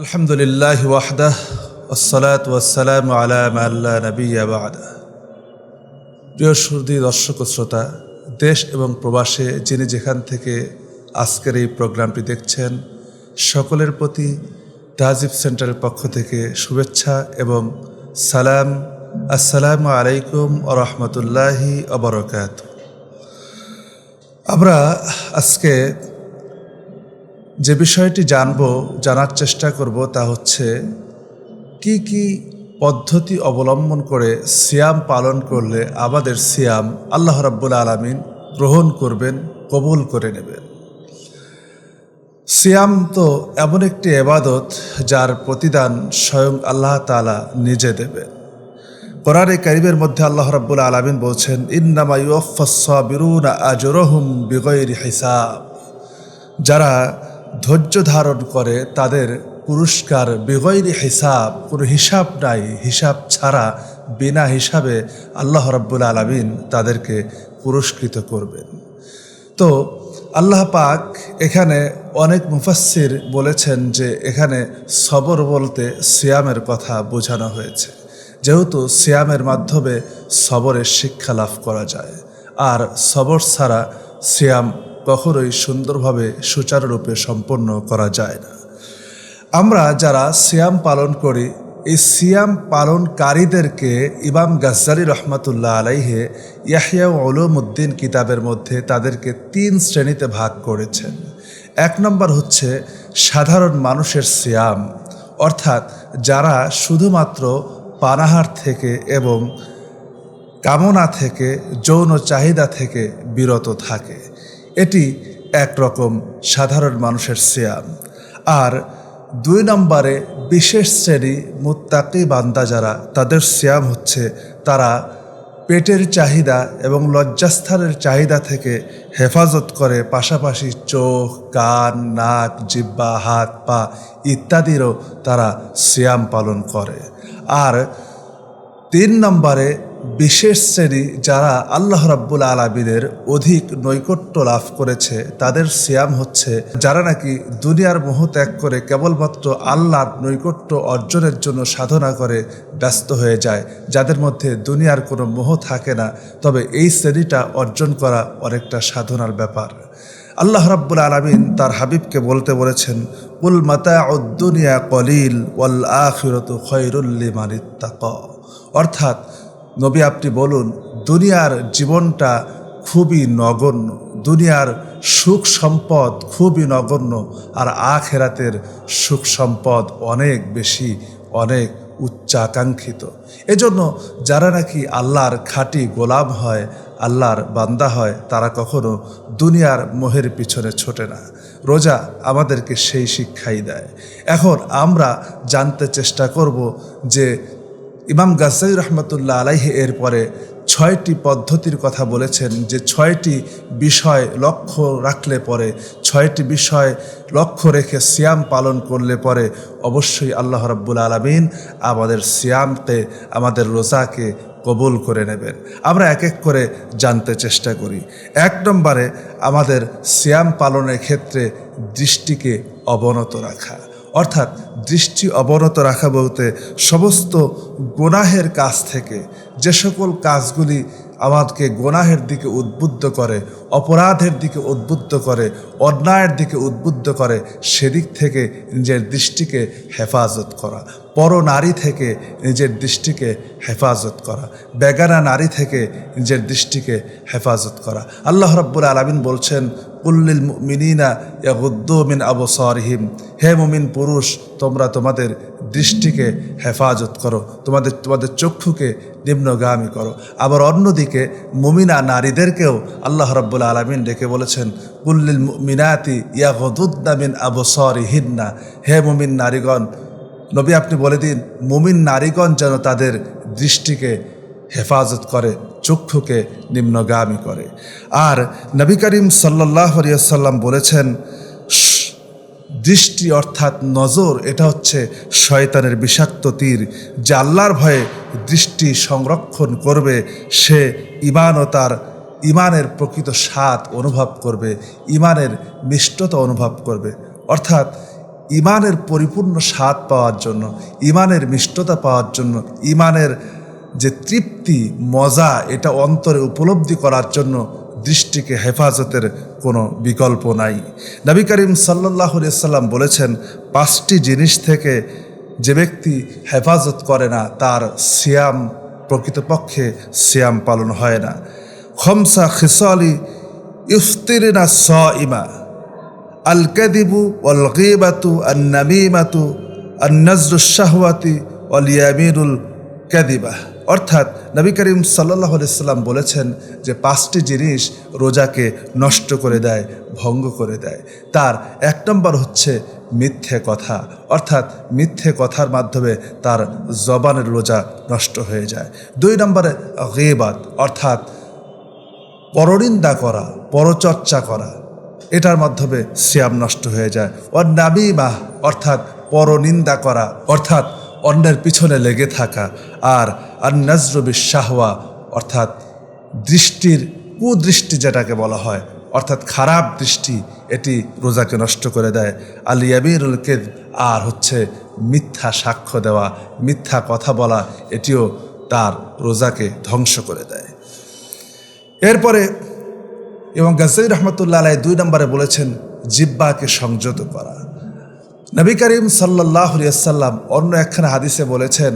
আলহামদুলিল্লাহ ওয়াহদাহ, আসসালাত ওয়াসালাম আলাম আল্লাহ নবী আবাদা প্রিয় সুরদি দর্শক শ্রোতা, দেশ এবং প্রবাসে যিনি যেখান থেকে আজকের এই প্রোগ্রামটি দেখছেন, সকলের প্রতি তাজিব সেন্টারের পক্ষ থেকে শুভেচ্ছা এবং সালাম। আসসালামু আলাইকুম রহমতুল্লাহি অবরকাত আমরা আজকে যে বিষয়টি জানব, জানার চেষ্টা করব তা হচ্ছে, কি কি পদ্ধতি অবলম্বন করে সিয়াম পালন করলে আমাদের সিয়াম আল্লাহ রাব্বুল আলমিন গ্রহণ করবেন, কবুল করে নেবেন। সিয়াম তো এমন একটি এবাদত যার প্রতিদান স্বয়ং আল্লাহ তালা নিজে দেবেন। কোরআনে কারিমের মধ্যে আল্লাহ রাব্বুল আলমিন বলছেন ইউফাসবিরুন আজরহুম বিগৈর হিসাব। যারা ধৈর্য ধারণ করে তাদের পুরস্কার বেগৈরি হিসাব, কোনো হিসাব নাই, হিসাব ছাড়া, বিনা হিসাবে আল্লাহ রাব্বুল আলমিন তাদেরকে পুরস্কৃত করবেন। তো আল্লাহ পাক এখানে অনেক মুফাসির বলেছেন যে এখানে সবর বলতে সিয়ামের কথা বোঝানো হয়েছে। যেহেতু সিয়ামের মাধ্যমে সবরের শিক্ষা লাভ করা যায়, আর সবর ছাড়া সিয়াম কখনোই সুন্দরভাবে সুচারুরূপে সম্পন্ন করা যায় না। আমরা যারা সিয়াম পালন করি, এই সিয়াম পালনকারীদেরকে ইমাম গাজ্জালি রহমতুল্লাহ আলাইহে ইয়াহিয়া উদ্দিন কিতাবের মধ্যে তাদেরকে তিন শ্রেণীতে ভাগ করেছেন। এক নম্বর হচ্ছে সাধারণ মানুষের সিয়াম, অর্থাৎ যারা শুধুমাত্র পানাহার থেকে এবং কামনা থেকে, যৌন চাহিদা থেকে বিরত থাকে। এটি একরকম সাধারণ মানুষের সিয়াম। আর দুই নম্বরে বিশেষ শ্রেণি মুত্তাকি বান্দা যারা, তাদের সিয়াম হচ্ছে তারা পেটের চাহিদা এবং লজ্জাস্থানের চাহিদা থেকে হেফাজত করে, পাশাপাশি চোখ, কান, নাক, জিব্বা, হাত, পা ইত্যাদিরও তারা সিয়াম পালন করে। আর তিন নম্বরে বিশেষ শ্রেণি যারা আল্লাহ রাব্বুল আলমিনের অধিক নৈকট্য লাভ করেছে, তাদের সিয়াম হচ্ছে যারা নাকি দুনিয়ার মোহ ত্যাগ করে কেবলমাত্র আল্লাহর নৈকট্য অর্জনের জন্য সাধনা করে ব্যস্ত হয়ে যায়, যাদের মধ্যে দুনিয়ার কোনো মোহ থাকে না। তবে এই শ্রেণীটা অর্জন করা অনেকটা সাধনার ব্যাপার। আল্লাহ রাব্বুল আলমিন তার হাবিবকে বলতে বলেছেন উল মাতা উদ্দুনিয়া কলিল, ওয়াল আখিরত মানিত্তাক অর্থাৎ নবী আপনি বলুন, দুনিয়ার জীবনটা খুবই নগণ্য, দুনিয়ার সুখ সম্পদ খুবই নগণ্য, আর আখেরাতের সুখ সম্পদ অনেক বেশি, অনেক উচ্চাকাঙ্ক্ষিত। এজন্য যারা নাকি আল্লাহর খাঁটি গোলাম হয়, আল্লাহর বান্দা হয়, তারা কখনো দুনিয়ার মোহের পিছনে ছোটে না। রোজা আমাদেরকে সেই শিক্ষাই দেয়। এখন আমরা জানতে চেষ্টা করব যে ইমাম গাজাই রহমতুল্লাহ আলাইহে এরপরে ছয়টি পদ্ধতির কথা বলেছেন যে ছয়টি বিষয় লক্ষ্য রাখলে পরে, ছয়টি বিষয় লক্ষ্য রেখে সিয়াম পালন করলে পরে অবশ্যই আল্লাহ রব্বুল আলমিন আমাদের সিয়ামকে আমাদের রোজাকে কবুল করে নেবেন। আমরা এক এক করে জানতে চেষ্টা করি। এক নম্বরে আমাদের সিয়াম পালনের ক্ষেত্রে দৃষ্টিকে অবনত রাখা। অর্থাৎ দৃষ্টি অবনত রাখা বলতে সমস্ত গোনাহের কাজ থেকে যে সকল কাজগুলি আমাদেরকে গোনাহের দিকে উদ্বুদ্ধ করে, অপরাধের দিকে উদ্বুদ্ধ করে, অন্যায়ের দিকে উদ্বুদ্ধ করে, সেদিক থেকে নিজের দৃষ্টিকে হেফাজত করা। পর নারী থেকে নিজের দৃষ্টিকে হেফাজত করা। বেগানা নারী থেকে নিজের দৃষ্টিকে হেফাজত করা। আল্লাহ রব্বুল আলমিন বলছেন কুল্লিল মিনিনা মিন আবু সরহিম হে মুমিন পুরুষ, তোমরা তোমাদের দৃষ্টিকে হেফাজত করো। তোমাদের তোমাদের চক্ষুকে নিম্নগামী করো। আবার অন্যদিকে মুমিনা নারীদেরকেও আল্লাহ রব্বুল আলমিন ডেকে বলেছেন কুল্লিল মিনাতি ইয়া গদুদ্দা মিন আবু সরিহিন্না হে মুমিন নারীগণ, নবী আপনি বলে দিন, মুমিন নারীগণ যেন তাদের দৃষ্টিকে হেফাজত করে, চক্ষুকে নিম্নগামী করে। আর নবী করিম সাল্লাহ সাল্লাম বলেছেন দৃষ্টি অর্থাৎ নজর, এটা হচ্ছে শয়তানের বিষাক্ত তীর, যে আল্লাহর ভয়ে দৃষ্টি সংরক্ষণ করবে, সে ইমান ও তার ইমানের প্রকৃত স্বাদ অনুভব করবে ইমানের মিষ্টতা অনুভব করবে। অর্থাৎ ইমানের পরিপূর্ণ স্বাদ পাওয়ার জন্য ইমানের মিষ্টতা পাওয়ার জন্য ইমানের যে তৃপ্তি, মজা, এটা অন্তরে উপলব্ধি করার জন্য দৃষ্টিকে হেফাজতের কোনো বিকল্প নাই। নবী করিম সাল্লাহ বলেছেন, পাঁচটি জিনিস থেকে যে ব্যক্তি হেফাজত করে না, তার সিয়াম, প্রকৃতপক্ষে সিয়াম পালন হয় না। খমসা খিসালি ইফতিরিনা স ইমা আল কাদিবু অল গিবাতু আন নামিমাতু আন নজরুল শাহওয়াতি অল ইয়ামিনুল কাদিবা অর্থাৎ নবী করিম সাল্লাহ সাল্লাম বলেছেন যে পাঁচটি জিনিস রোজাকে নষ্ট করে দেয়, ভঙ্গ করে দেয়। তার এক নম্বর হচ্ছে মিথ্যে কথা। অর্থাৎ মিথ্যে কথার মাধ্যমে তার জবানের রোজা নষ্ট হয়ে যায়। দুই নম্বরে গেবাত অর্থাৎ পরনিন্দা করা, পরচর্চা করা। এটার মাধ্যমে শ্যাম নষ্ট হয়ে যায়। ওর নাবিমাহ অর্থাৎ পরনিন্দা করা, অর্থাৎ অন্যের পিছনে লেগে থাকা। আর আর নজরবি শাহওয়া অর্থাৎ দৃষ্টির কুদৃষ্টি যেটাকে বলা হয়, অর্থাৎ খারাপ দৃষ্টি, এটি রোজাকে নষ্ট করে দেয়। আলী আবিরুল কেদ আর হচ্ছে মিথ্যা সাক্ষ্য দেওয়া, মিথ্যা কথা বলা, এটিও তার রোজাকে ধ্বংস করে দেয়। এরপরে এবং গাজী রহমতুল্লাহ আলাই দুই নম্বরে বলেছেন, জিব্বাকে সংযত করা। নবী করিম সাল্লাহ সাল্লাম অন্য একখানে হাদিসে বলেছেন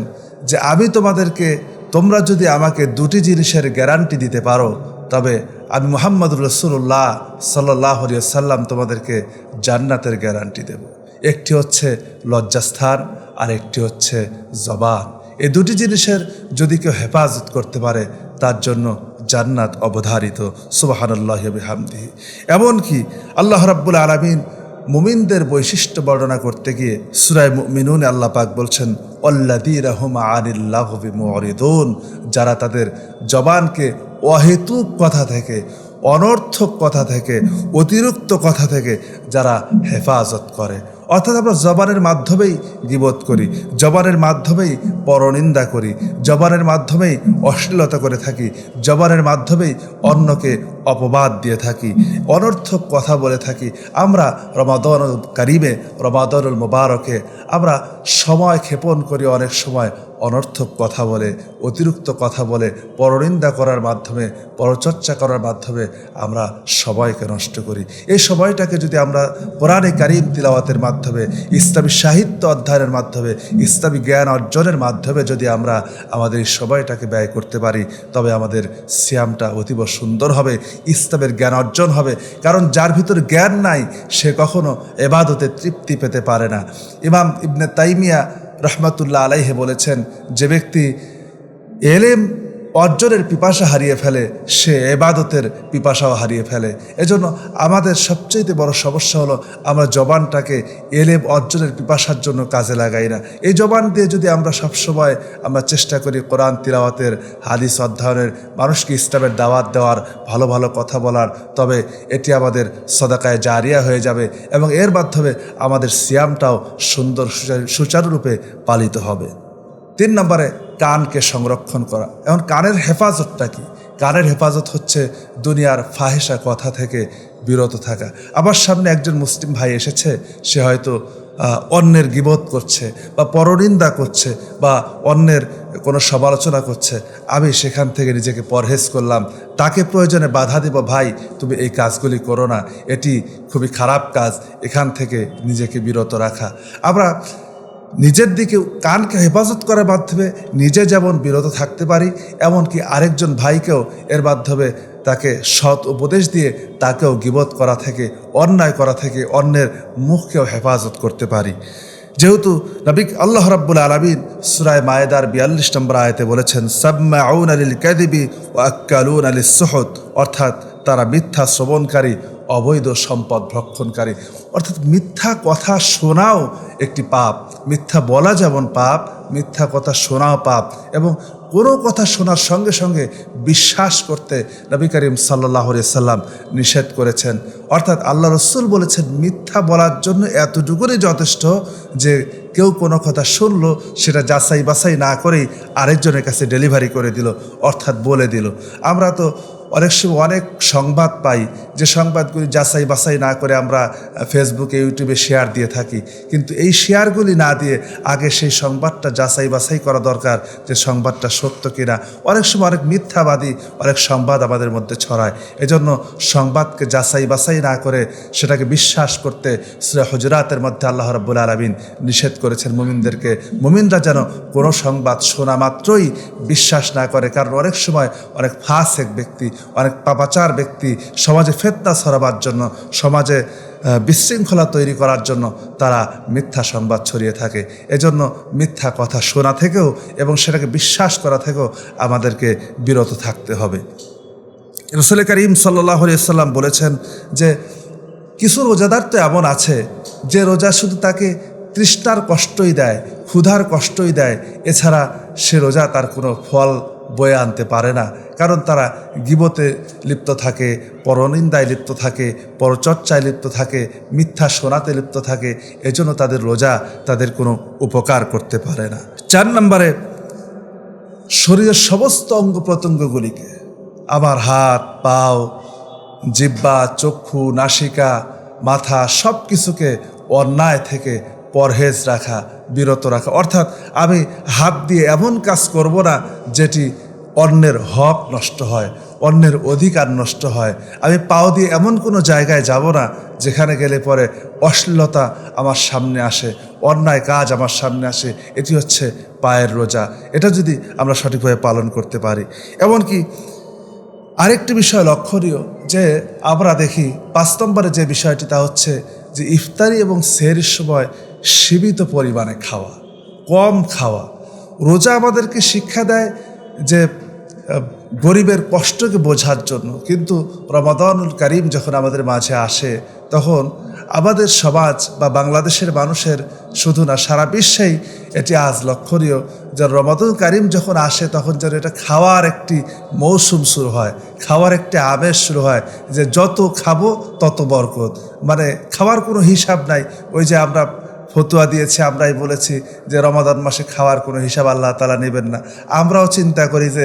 যে আমি তোমাদেরকে, তোমরা যদি আমাকে দুটি জিনিসের গ্যারান্টি দিতে পারো, তবে আমি মোহাম্মদ রসুল্লাহ সাল্লাহ সাল্লাম তোমাদেরকে জান্নাতের গ্যারান্টি দেব। একটি হচ্ছে লজ্জাস্থান, আর একটি হচ্ছে জবান। এই দুটি জিনিসের যদি কেউ হেফাজত করতে পারে, তার জন্য জান্নাত অবধারিত। সুবাহান্লাহ হামদি এমনকি আল্লাহ রাব্বুল আলমিন মুমিনদের বৈশিষ্ট্য বর্ণনা করতে গিয়ে সুরায় মিনুন আল্লাহ পাক বলছেন অল্লাদি রহমা আনিল্লাহবি মরিদুন যারা তাদের জবানকে অহেতুক কথা থেকে, অনর্থক কথা থেকে, অতিরিক্ত কথা থেকে যারা হেফাজত করে। অর্থাৎ আমরা জবানের মাধ্যমেই গিবোধ করি, জবানের মাধ্যমেই পরনিন্দা করি, জবানের মাধ্যমেই অশ্লীলতা করে থাকি, জবানের মাধ্যমেই অন্যকে অপবাদ দিয়ে থাকি, অনর্থক কথা বলে থাকি। আমরা রমাদন কারিমে, রমাদনুল মোবারকে আমরা সময় ক্ষেপণ করি অনেক সময় অনর্থক কথা বলে, অতিরিক্ত কথা বলে, পরনিন্দা করার মাধ্যমে, পরচর্চা করার মাধ্যমে আমরা সবাইকে নষ্ট করি। এই সময়টাকে যদি আমরা কোরআনে কারিম তিলাওয়াতের মাধ্যমে, ইসলামী সাহিত্য অধ্যয়নের মাধ্যমে, ইসলামী জ্ঞান অর্জনের মাধ্যমে যদি আমরা আমাদের এই সময়টাকে ব্যয় করতে পারি, তবে আমাদের সিয়ামটা অতীব সুন্দর হবে, ইসলামের জ্ঞান অর্জন হবে। কারণ যার ভিতর জ্ঞান নাই, সে কখনো এবাদতে তৃপ্তি পেতে পারে না। ইমাম ইবনে তাইমিয়া রহমতুল্লাহ আলাইহে বলেছেন যে ব্যক্তি এলেম অর্জনের পিপাসা হারিয়ে ফেলে, সে এবাদতের পিপাসাও হারিয়ে ফেলে। এজন্য আমাদের সবচেয়ে বড় সমস্যা হলো আমরা জবানটাকে এলেম অর্জনের পিপাসার জন্য কাজে লাগাই না। এই জবান দিয়ে যদি আমরা সবসময় আমরা চেষ্টা করি কোরআন তিলাওয়াতের, হাদিস অধ্যয়নের, মানুষকে ইসলামের দাওয়াত দেওয়ার, ভালো ভালো কথা বলার, তবে এটি আমাদের সদাকায় জারিয়া হয়ে যাবে এবং এর মাধ্যমে আমাদের সিয়ামটাও সুন্দর সুচারু- সুচারুরূপে পালিত হবে। তিন নম্বরে কানকে সংরক্ষণ করা। এখন কানের হেফাজতটা কি? কানের হেফাজত হচ্ছে দুনিয়ার ফাহেসা কথা থেকে বিরত থাকা। আমার সামনে একজন মুসলিম ভাই এসেছে, সে হয়তো অন্যের গিবোধ করছে বা পরনিন্দা করছে বা অন্যের কোনো সমালোচনা করছে। আমি সেখান থেকে নিজেকে পরহেজ করলাম। তাকে প্রয়োজনে বাধা দিব, ভাই, তুমি এই কাজগুলি করো না। এটি খুবই খারাপ কাজ। এখান থেকে নিজেকে বিরত রাখা। আমরা নিজের দিকে কানকে হেফাজত করার মাধ্যমে নিজে যেমন বিরত থাকতে পারি, এমনকি আরেকজন ভাইকেও এর মাধ্যমে তাকে সৎ উপদেশ দিয়ে তাকেও গিবত করা থেকে, অন্যায় করা থেকে অন্যের মুখকেও হেফাজত করতে পারি। যেহেতু নবিক আল্লাহ রাব্বুল আলমিন সুরায় মায়েদার বিয়াল্লিশ নম্বর আয়তে বলেছেন সাম্মা আউন আলিল কাদিবি ও আক্কালুন আলী অর্থাৎ তারা মিথ্যা শ্রবণকারী, অবৈধ সম্পদ ভক্ষণকারী। অর্থাৎ মিথ্যা কথা শোনাও একটি পাপ, মিথ্যা বলা যেমন পাপ, মিথ্যা কথা শোনাও পাপ এবং কোনো কথা শোনার সঙ্গে সঙ্গে বিশ্বাস করতে নবী করিম সাল্লাহ সাল্লাম নিষেধ করেছেন। অর্থাৎ আল্লাহ রসুল বলেছেন, মিথ্যা বলার জন্য এতটুকুনই যথেষ্ট যে কেউ কোনো কথা শুনল, সেটা যাচাই বাছাই না করেই আরেকজনের কাছে ডেলিভারি করে দিল, অর্থাৎ বলে দিল। আমরা তো অনেক সময় অনেক সংবাদ পাই যে সংবাদগুলি যাচাই বাছাই না করে আমরা ফেসবুকে ইউটিউবে শেয়ার দিয়ে থাকি। কিন্তু এই শেয়ারগুলি না দিয়ে আগে সেই সংবাদটা যাচাই বাছাই করা দরকার যে সংবাদটা সত্য কিনা। অনেক সময় অনেক মিথ্যাবাদী অনেক সংবাদ আমাদের মধ্যে ছড়ায়। এজন্য সংবাদকে যাচাই বাছাই না করে সেটাকে বিশ্বাস করতে হজরাতের মধ্যে আল্লাহ রব্বুল আলমিন নিষেধ করেছেন মুমিনদেরকে। মুমিনরা যেন কোনো সংবাদ শোনা মাত্রই বিশ্বাস না করে, কারণ অনেক সময় অনেক ফাঁসেক ব্যক্তি অনেক পাপাচার ব্যক্তি সমাজে ফেতনা ছড়াবার জন্য, সমাজে বিশৃঙ্খলা তৈরি করার জন্য তারা মিথ্যা সংবাদ ছড়িয়ে থাকে। এজন্য মিথ্যা কথা শোনা থেকেও এবং সেটাকে বিশ্বাস করা থেকেও আমাদেরকে বিরত থাকতে হবে। রসুল করিম সাল্লাহ সাল্লাম বলেছেন যে, কিছু রোজাদার তো এমন আছে, যে রোজা শুধু তাকে তৃষ্ণার কষ্টই দেয়, ক্ষুধার কষ্টই দেয়, এছাড়া সে রোজা তার কোনো ফল বয়ে আনতে পারে না। কারণ তারা গিবতে লিপ্ত থাকে, পরনিন্দায় লিপ্ত থাকে, পরচর্চায় লিপ্ত থাকে, মিথ্যা শোনাতে লিপ্ত থাকে, এজন্য তাদের রোজা তাদের কোনো উপকার করতে পারে না। চার নম্বরে, শরীরের সমস্ত অঙ্গ প্রত্যঙ্গগুলিকে, আমার হাত, পাও, জিব্বা, চক্ষু, নাসিকা, মাথা সব কিছুকে অন্যায় থেকে পরহেজ রাখা, বিরত রাখা। অর্থাৎ আমি হাত দিয়ে এমন কাজ করব না যেটি অন্যের হক নষ্ট হয়, অন্যের অধিকার নষ্ট হয়। আমি পাও দিয়ে এমন কোনো জায়গায় যাব না যেখানে গেলে পরে অশ্লীলতা আমার সামনে আসে, অন্যায় কাজ আমার সামনে আসে। এটি হচ্ছে পায়ের রোজা। এটা যদি আমরা সঠিকভাবে পালন করতে পারি। এমনকি আরেকটি বিষয় লক্ষণীয় যে আমরা দেখি, পাঁচ নম্বরে যে বিষয়টি তা হচ্ছে যে ইফতারি এবং সেহরির সময় সীমিত পরিমাণে খাওয়া, কম খাওয়া। রোজা আমাদেরকে শিক্ষা দেয় যে গরিবের কষ্টকে বোঝার জন্য। কিন্তু রমাদানুল করিম যখন আমাদের মাঝে আসে, তখন আমাদের সমাজ বা বাংলাদেশের মানুষের শুধু না, সারা বিশ্বেই এটি আজ লক্ষণীয় যে রমাদুল কারিম যখন আসে, তখন যেন এটা খাওয়ার একটি মৌসুম শুরু হয়, খাওয়ার একটি আবেশ শুরু হয় যে যত খাব তত বরকত। মানে খাওয়ার কোনো হিসাব নাই, ওই যে আমরা ফতুয়া দিয়েছে, আমরাই বলেছি যে রমাদান মাসে খাওয়ার কোনো হিসাব আল্লাহ তালা নেবেন না। আমরাও চিন্তা করি যে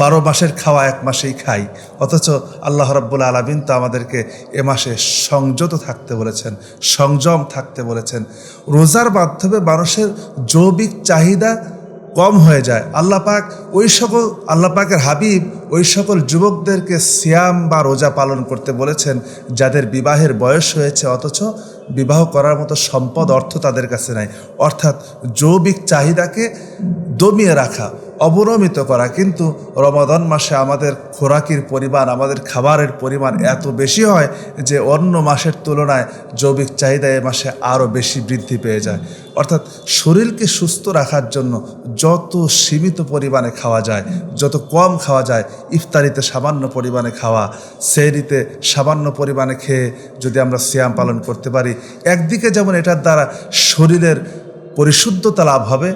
বারো মাসের খাওয়া এক মাসেই খাই। অথচ আল্লাহ রব্বুল আলমিন তো আমাদেরকে এ মাসে সংযত থাকতে বলেছেন, সংযম থাকতে বলেছেন। রোজার মাধ্যমে মানুষের জৈবিক চাহিদা কম হয়ে যায়। আল্লাহ পাক ওই সকল, আল্লাহ পাকের হাবিব ওই সকল যুবকদেরকে সিয়াম বা রোজা পালন করতে বলেছেন, যাদের বিবাহের বয়স হয়েছে, অথচ বিবাহ করার মতো সম্পদ অর্থ তাদের কাছে নাই। অর্থাৎ জৈবিক চাহিদাকে দমিয়ে রাখা অবনমিত করা। কিন্তু রমাদন মাসে আমাদের খোরাকির পরিমাণ, আমাদের খাবারের পরিমাণ এত বেশি হয় যে অন্য মাসের তুলনায় জৈবিক চাহিদা এ মাসে আরও বেশি বৃদ্ধি পেয়ে যায়। অর্থাৎ শরীরকে সুস্থ রাখার জন্য যত সীমিত পরিমাণে খাওয়া যায়, যত কম খাওয়া যায়, ইফতারিতে সামান্য পরিমাণে খাওয়া, সেহরিতে সামান্য পরিমাণে খেয়ে যদি আমরা সিয়াম পালন করতে পারি, একদিকে যেমন এটার দ্বারা শরীরের পরিশুদ্ধতা লাভ হবে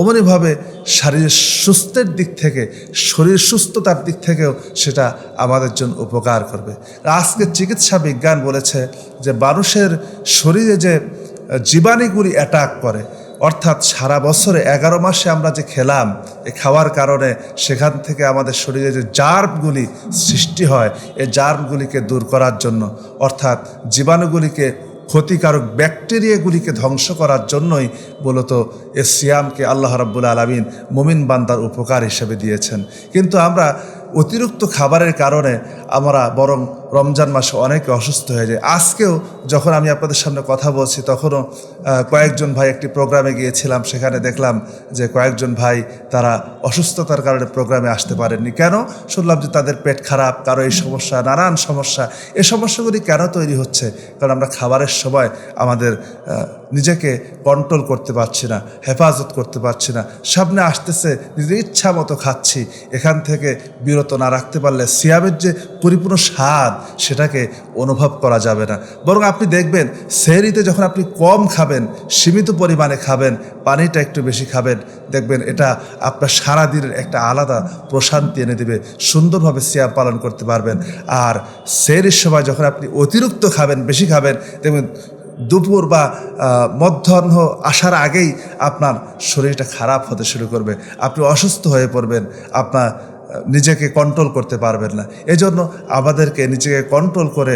অমনিভাবে শারীরিক সুস্থের দিক থেকে, শরীর সুস্থতার দিক থেকেও সেটা আমাদের জন্য উপকার করবে। আজকে চিকিৎসা বিজ্ঞান বলেছে যে মানুষের শরীরে যে জীবাণুগুলি অ্যাটাক করে, অর্থাৎ সারা বছরে এগারো মাসে আমরা যে খেলাম, এ খাওয়ার কারণে সেখান থেকে আমাদের শরীরে যে জার্মগুলি সৃষ্টি হয় এই জার্মগুলিকে দূর করার জন্য, অর্থাৎ জীবাণুগুলিকে ক্ষতিকারক ব্যাকটেরিয়াগুলিকে ধ্বংস করার জন্যই মূলত এ সিয়ামকে আল্লাহ রাব্বুল আলমিন মোমিন বান্দার উপকার হিসেবে দিয়েছেন। কিন্তু আমরা অতিরিক্ত খাবারের কারণে আমরা বরং রমজান মাসে অনেকে অসুস্থ হয়ে যায়। আজকেও যখন আমি আপনাদের সামনে কথা বলছি, তখনও কয়েকজন ভাই একটি প্রোগ্রামে গিয়েছিলাম, সেখানে দেখলাম যে কয়েকজন ভাই তারা অসুস্থতার কারণে প্রোগ্রামে আসতে পারেননি। কেন? শুনলাম যে তাদের পেট খারাপ, কারও এই সমস্যা, নানান সমস্যা। এই সমস্যাগুলি কেন তৈরি হচ্ছে? কারণ আমরা খাবারের সময় আমাদের নিজেকে কন্ট্রোল করতে পারছি না, হেফাজত করতে পারছি না। সামনে আসতেছে নিজের ইচ্ছা মতো খাচ্ছি। এখান থেকে বিরত না রাখতে পারলে সিয়ামের যে পরিপূর্ণ স্বাদ সেটাকে অনুভব করা যাবে না। বরং আপনি দেখবেন, সেহরিতে যখন আপনি কম খাবেন, সীমিত পরিমাণে খাবেন, পানিটা একটু বেশি খাবেন, দেখবেন এটা আপনার সারাদিনের একটা আলাদা প্রশান্তি এনে দেবে, সুন্দরভাবে সিয়াম পালন করতে পারবেন। আর সেহরির সময় যখন আপনি অতিরিক্ত খাবেন, বেশি খাবেন, দেখবেন দুপুর বা মধ্যাহ্ন আসার আগেই আপনার শরীরটা খারাপ হতে শুরু করবে। আপনি অসুস্থ হয়ে পড়বেন, আপনার নিজেকে কন্ট্রোল করতে পারবেন না। এজন্য আমাদেরকে নিজেকে কন্ট্রোল করে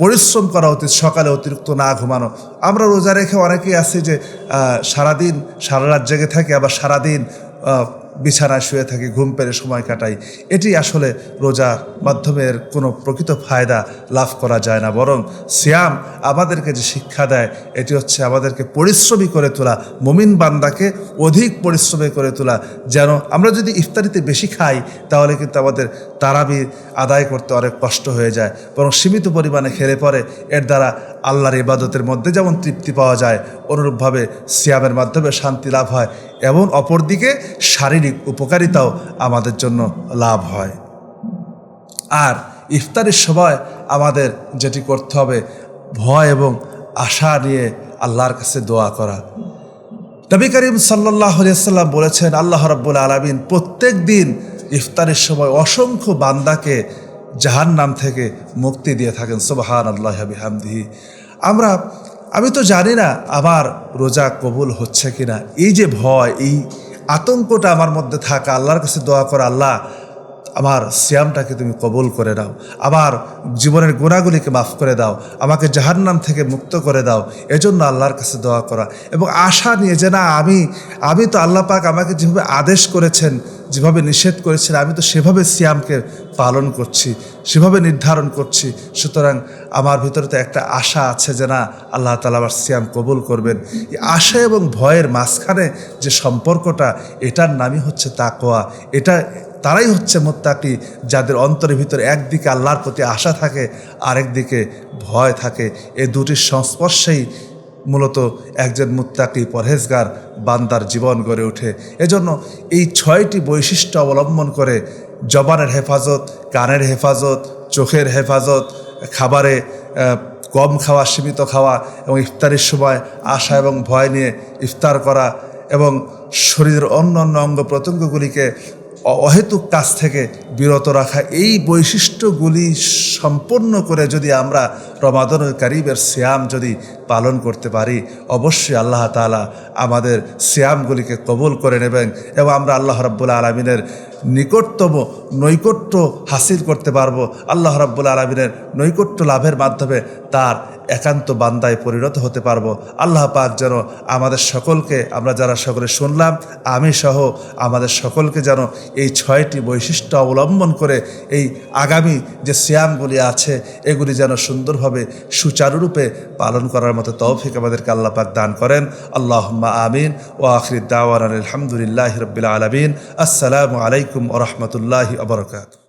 পরিশ্রম করা উচিত সকালে অতিরিক্ত না ঘুমানো। আমরা রোজা রেখে অনেকেই আছি যে সারাদিন সারা রাত জেগে থাকি, আবার সারাদিন বিছানায় শুয়ে থাকি, ঘুম পেরে সময় কাটাই। এটি আসলে রোজার মাধ্যমে এর কোনো প্রকৃত ফায়দা লাভ করা যায় না। বরং সিয়াম আমাদেরকে যে শিক্ষা দেয়, এটি হচ্ছে আমাদেরকে পরিশ্রমী করে তোলা। মমিন বান্দাকে অধিক পরিশ্রমী করে তোলা। যেন আমরা যদি ইফতারিতে বেশি খাই, তাহলে কিন্তু আমাদের তারাবি আদায় করতে অনেক কষ্ট হয়ে যায়। বরং সীমিত পরিমাণে খেলে পরে এর দ্বারা আল্লাহর ইবাদতের মধ্যে যেমন তৃপ্তি পাওয়া যায়, অনুরূপভাবে সিয়ামের মাধ্যমে শান্তি লাভ হয়। এবং অপরদিকে শারীরিক উপকারিতাও আমাদের জন্য লাভ হয়। আর ইফতারের সময় আমাদের যেটি করতে হবে, ভয় এবং আশা নিয়ে আল্লাহর কাছে দোয়া করা। নবী করিম সাল্লাহ সাল্লাম বলেছেন, আল্লাহ রব্বুল আলমিন প্রত্যেক দিন ইফতারের সময় অসংখ্য বান্দাকে জাহান নাম থেকে মুক্তি দিয়ে থাকেন। সুবাহান আল্লাহ হামদিহি আমরা আমি তো জানি না আমার রোজা কবুল হচ্ছে কিনা। এই যে ভয়, এই আতঙ্কটা আমার মধ্যে থাকা, আল্লাহর কাছে দোয়া করা, আল্লাহ, আমার সিয়ামটাকে তুমি কবুল করে দাও আমার জীবনের গুণাগুলিকে মাফ করে দাও। আমাকে জাহান্নাম থেকে মুক্ত করে দাও। এজন্য আল্লাহর কাছে দোয়া করা। এবং আশা নিয়ে যে না, আমি আমি তো আল্লাহ পাক আমাকে যেভাবে আদেশ করেছেন যেভাবে নিষেধ করেছেন, আমি তো সেভাবে সিয়ামকে পালন করছি, সেভাবে নির্ধারণ করছি। সুতরাং আমার ভিতরে তো একটা আশা আছে যে না, আল্লাহ তালা আমার সিয়াম কবুল করবেন। এই আশা এবং ভয়ের মাঝখানে যে সম্পর্কটা, এটার নামই হচ্ছে তাকোয়া এটা, তারাই হচ্ছে মোত্তাকি, যাদের অন্তরের ভিতরে একদিকে আল্লাহর প্রতি আশা থাকে, আরেকদিকে ভয় থাকে। এই দুটির সংস্পর্শেই মূলত একজন মুত্তাকি পরহেজগার বান্দার জীবন গড়ে ওঠে। এজন্য এই ছয়টি বৈশিষ্ট্য অবলম্বন করে জবানের হেফাজত, কানের হেফাজত, চোখের হেফাজত, খাবারে কম খাওয়া, সীমিত খাওয়া এবং ইফতারির সময় আশা এবং ভয় নিয়ে ইফতার করা এবং শরীরের অন্য অন্য অঙ্গ প্রত্যঙ্গগুলিকে অহেতুক কাজ থেকে বিরত রাখা। এই বৈশিষ্ট্যগুলি সম্পন্ন করে যদি আমরা রমাদন কারিবের শ্যাম যদি পালন করতে পারি, অবশ্যই আল্লাহ তালা আমাদের শ্যামগুলিকে কবুল করে নেবেন এবং আমরা আল্লাহ রব্বুল আলমিনের নিকটতম নৈকট্য হাসিল করতে পারব। আল্লাহ রাব্বুল আলমিনের নৈকট্য লাভের মাধ্যমে তার একান্ত বান্দায় পরিণত হতে পারব। আল্লাহ পাক যেন আমাদের সকলকে, আমরা যারা সকলে শুনলাম, আমি সহ আমাদের সকলকে যেন এই ছয়টি বৈশিষ্ট্য অবলম্বন করে এই আগামী যে সিয়ামগুলি আছে, এগুলি যেন সুন্দরভাবে সুচারুরূপে পালন করার মতো তৌফিক আমাদেরকে আল্লাহ পাক দান করেন। আল্লাহ আমিন। ও আখরিদ্দাওয়ান আলহামদুলিল্লাহ রবিল আলমিন। আসসালামু আলাইকুম ও আবরকাত